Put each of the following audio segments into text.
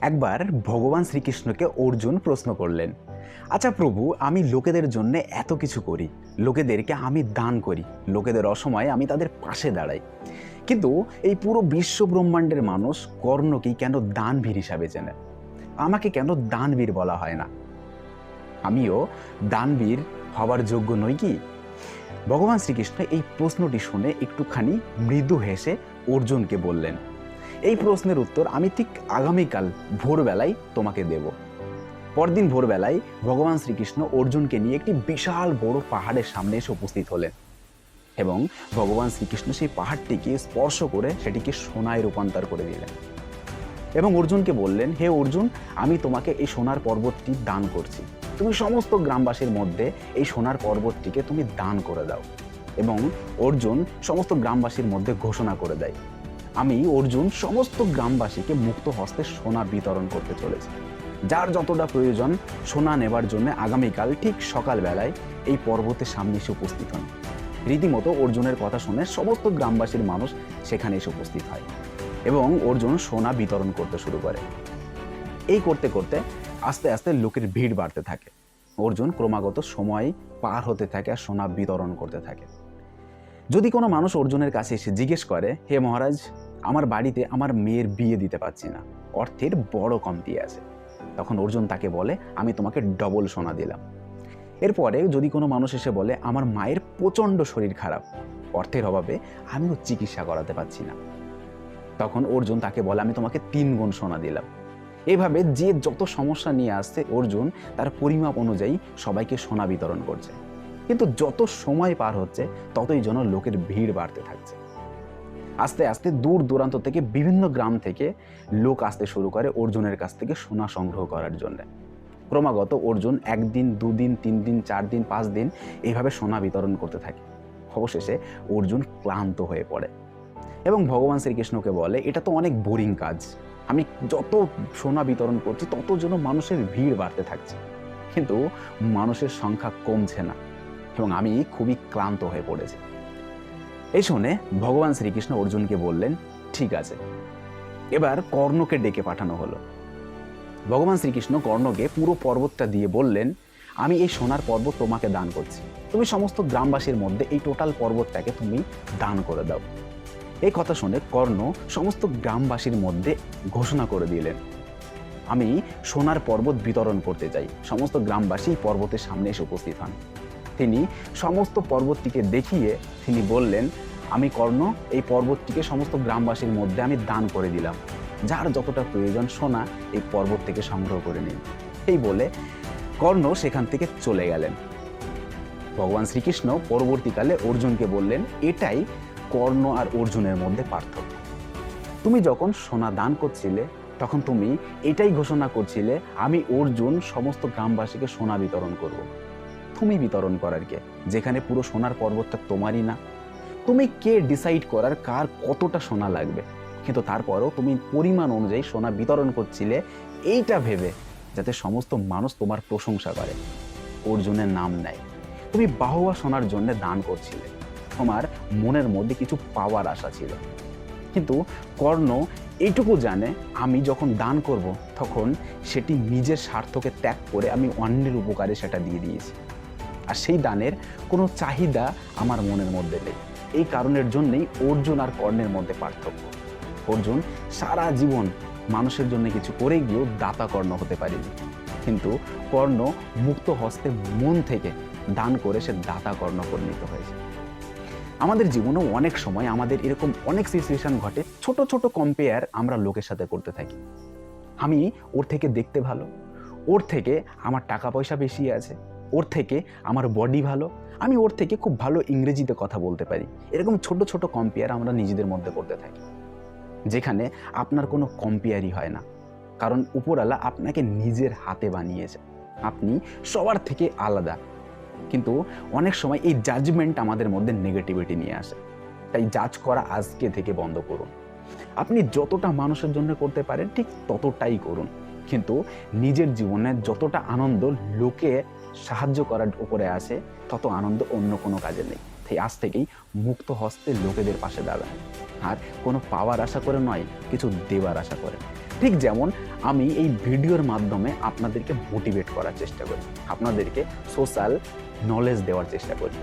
একবার ভগবান শ্রীকৃষ্ণকে অর্জুন প্রশ্ন করলেন আচ্ছা প্রভু, আমি লোকেদের জন্য এত কিছু করি। লোকেদেরকে আমি দান করি। লোকেদের অসময়ে আমি তাদের পাশে দাঁড়াই। কিন্তু এই পুরো বিশ্ব ব্রহ্মাণ্ডের মানুষ কর্ণকেই কেন দানবীর হিসাবে চেনে? আমাকে কেন দানবীর বলা হয় না? আমিও দানবীর হবার যোগ্য নই কি? ভগবান শ্রীকৃষ্ণ এই প্রশ্নটি শুনে একটুখানি মৃদু হেসে অর্জুনকে বললেন এই প্রশ্নের উত্তর আমি ঠিক আগামীকাল ভোরবেলায় তোমাকে দেব। পরদিন ভোরবেলায় ভগবান শ্রীকৃষ্ণ অর্জুনকে নিয়ে একটি বিশাল বড় পাহাড়ের সামনে এসে উপস্থিত হলেন এবং ভগবান শ্রীকৃষ্ণ সেই পাহাড়টিকে স্পর্শ করে সেটিকে সোনায় রূপান্তর করে দিলেন এবং অর্জুনকে বললেন, হে অর্জুন, আমি তোমাকে এই সোনার পর্বতটি দান করছি। তুমি সমস্ত গ্রামবাসীর মধ্যে এই সোনার পর্বতটিকে তুমি দান করে দাও এবং অর্জুন সমস্ত গ্রামবাসীর মধ্যে ঘোষণা করে দেয়। আমি অর্জুন সমস্ত গ্রামবাসীকে মুক্ত হস্তে সোনা বিতরণ করতে চলেছি। যার যতটা প্রয়োজন সোনা নেবার জন্য আগামীকাল ঠিক সকালবেলায় এই পর্বতের সামনে এসে উপস্থিত হন। রীতিমতো অর্জুনের কথা শুনে সমস্ত গ্রামবাসীর মানুষ সেখানে এসে উপস্থিত হয় এবং অর্জুন সোনা বিতরণ করতে শুরু করে। এই করতে করতে আস্তে আস্তে লোকের ভিড় বাড়তে থাকে। অর্জুন ক্রমাগত সময় পার হতে থাকে আর সোনা বিতরণ করতে থাকে। যদি কোনো মানুষ অর্জুনের কাছে এসে জিজ্ঞেস করে, হে মহারাজ, আমার বাড়িতে আমার মেয়ের বিয়ে দিতে পারছি না। অর্থের বড় কমতি আছে। তখন অর্জুন তাকে বলে, আমি তোমাকে ডবল সোনা দিলাম। এরপরে যদি কোনো মানুষ এসে বলে, আমার মায়ের প্রচণ্ড শরীর খারাপ। অর্থের অভাবে আমিও চিকিৎসা করাতে পারছি না। তখন অর্জুন তাকে বলে, আমি তোমাকে তিন গুণ সোনা দিলাম। এভাবে যে যত সমস্যা নিয়ে আসছে, অর্জুন তার পরিমাপ অনুযায়ী সবাইকে সোনা বিতরণ করছে। কিন্তু যত সময় পার হচ্ছে, ততই যেন লোকের ভিড় বাড়তে থাকছে। আস্তে আস্তে দূর দূরান্ত থেকে বিভিন্ন গ্রাম থেকে লোক আসতে শুরু করে অর্জুনের কাছ থেকে সোনা সংগ্রহ করার জন্য। ক্রমাগত অর্জুন একদিন, দুদিন তিন দিন চার দিন পাঁচ দিন এইভাবে সোনা বিতরণ করতে থাকে। অবশেষে অর্জুন ক্লান্ত হয়ে পড়ে। এবং ভগবান শ্রীকৃষ্ণকে বলে, এটা তো অনেক বোরিং কাজ। আমি যত সোনা বিতরণ করছি, তত যেন মানুষের ভিড় বাড়তে থাকছে। কিন্তু মানুষের সংখ্যা কমছে না। এবং আমি খুবই ক্লান্ত হয়ে পড়েছি। এই শুনে ভগবান শ্রীকৃষ্ণ অর্জুনকে বললেন, ঠিক আছে। এবার কর্ণকে ডেকে পাঠানো হলো। ভগবান শ্রীকৃষ্ণ কর্ণকে পুরো পর্বতটা দিয়ে বললেন, আমি এই সোনার পর্বত তোমাকে দান করছি। তুমি সমস্ত গ্রামবাসীর মধ্যে এই টোটাল পর্বতটাকে তুমি দান করে দাও। এই কথা শুনে কর্ণ সমস্ত গ্রামবাসীর মধ্যে ঘোষণা করে দিলেন, আমি সোনার পর্বত বিতরণ করতে চাই। সমস্ত গ্রামবাসী পর্বতের সামনে এসে উপস্থিত হন। তিনি সমস্ত পর্বতটিকে দেখিয়ে তিনি বললেন, আমি কর্ণ, এই পর্বতটিকে সমস্ত গ্রামবাসীর মধ্যে আমি দান করে দিলাম। যার যতটা প্রয়োজন সোনা, এই পর্বত থেকে সংগ্রহ করে নিন। এই বলে কর্ণ সেখান থেকে চলে গেলেন। ভগবান শ্রীকৃষ্ণ পরবর্তীকালে অর্জুনকে বললেন, এটাই কর্ণ আর অর্জুনের মধ্যে পার্থক্য। তুমি যখন সোনা দান করছিলে, তখন তুমি এটাই ঘোষণা করছিলে, আমি অর্জুন সমস্ত গ্রামবাসীকে সোনা বিতরণ করব। তুমি বিতরণ করার কে যেখানে পুরো সোনার পর্বতটা তোমারই না। তুমি কে ডিসাইড করার, কার কতটা সোনা লাগবে? কিন্তু তারপরও তুমি পরিমাণ অনুযায়ী সোনা বিতরণ করছিলে, এইটা ভেবে, যাতে সমস্ত মানুষ তোমার প্রশংসা করে। অর্জুনের নাম নেয়। তুমি বাহবা সোনার জন্য দান করছিলে। তোমার মনের মধ্যে কিছু পাওয়ার আশা ছিল। কিন্তু কর্ণ এইটুকু জানে, আমি যখন দান করব, তখন সেটি নিজের স্বার্থকে ত্যাগ করে আমি অন্যের উপকারে সেটা দিয়ে দিয়েছি। আর সেই দানের কোনো চাহিদা আমার মনের মধ্যে নেই। এই কারণের জন্যেই অর্জুন আর কর্ণের মধ্যে পার্থক্য। অর্জুন সারা জীবন মানুষের জন্য কিছু করে গিয়েও দাতা কর্ণ হতে পারেনি। কিন্তু কর্ণ মুক্ত হস্তে মন থেকে দান করে সে দাতা কর্ণ পরিণত হয়েছে। আমাদের জীবনেও অনেক সময় আমাদের এরকম অনেক সিচুয়েশন ঘটে, ছোট ছোট কম্পেয়ার আমরা লোকের সাথে করতে থাকি। আমি ওর থেকে দেখতে ভালো, ওর থেকে আমার টাকা পয়সা বেশি আছে ওর থেকে আমার বডি ভালো, আমি ওর থেকে খুব ভালো ইংরেজিতে কথা বলতে পারি। এরকম ছোট ছোট কম্পেয়ার আমরা নিজেদের মধ্যে করতে থাকি। যেখানে আপনার কোনো কম্পেয়ারই হয় না। কারণ উপরওয়ালা আপনাকে নিজের হাতে বানিয়েছে। আপনি সবার থেকে আলাদা। কিন্তু অনেক সময় এই জাজমেন্ট আমাদের মধ্যে নেগেটিভিটি নিয়ে আসে। তাই জাজ করা আজকে থেকে বন্ধ করুন। আপনি যতটা মানুষের জন্য করতে পারেন, ঠিক ততটাই করুন। কিন্তু নিজের জীবনে যতটা আনন্দ লোকে সাহায্য করার উপরে আসে তত আনন্দ অন্য কোনো কাজে নেই। তাই আজ থেকেই মুক্ত হস্তে লোকেদের পাশে দাঁড়ান। আর কোনো পাওয়ার আশা করে নয়, কিছু দেবার আশা করে ঠিক যেমন আমি এই ভিডিওর মাধ্যমে আপনাদেরকে মোটিভেট করার চেষ্টা করি, আপনাদেরকে সোশ্যাল নলেজ দেওয়ার চেষ্টা করি।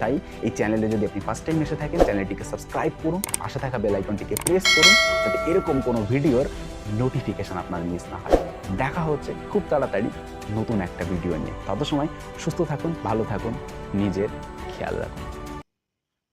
তাই এই চ্যানেলে যদি আপনি ফার্স্ট টাইম এসে থাকেন, চ্যানেলটিকে সাবস্ক্রাইব করুন, পাশে থাকা বেল আইকনটিকে প্রেস করুন, যাতে এরকম কোনো ভিডিওর নোটিফিকেশন আপনার মিস না হয়। দেখা হচ্ছে খুব তাড়াতাড়ি নতুন একটা ভিডিও নিয়ে। তত সময় সুস্থ থাকুন, ভালো থাকুন, নিজের খেয়াল রাখুন।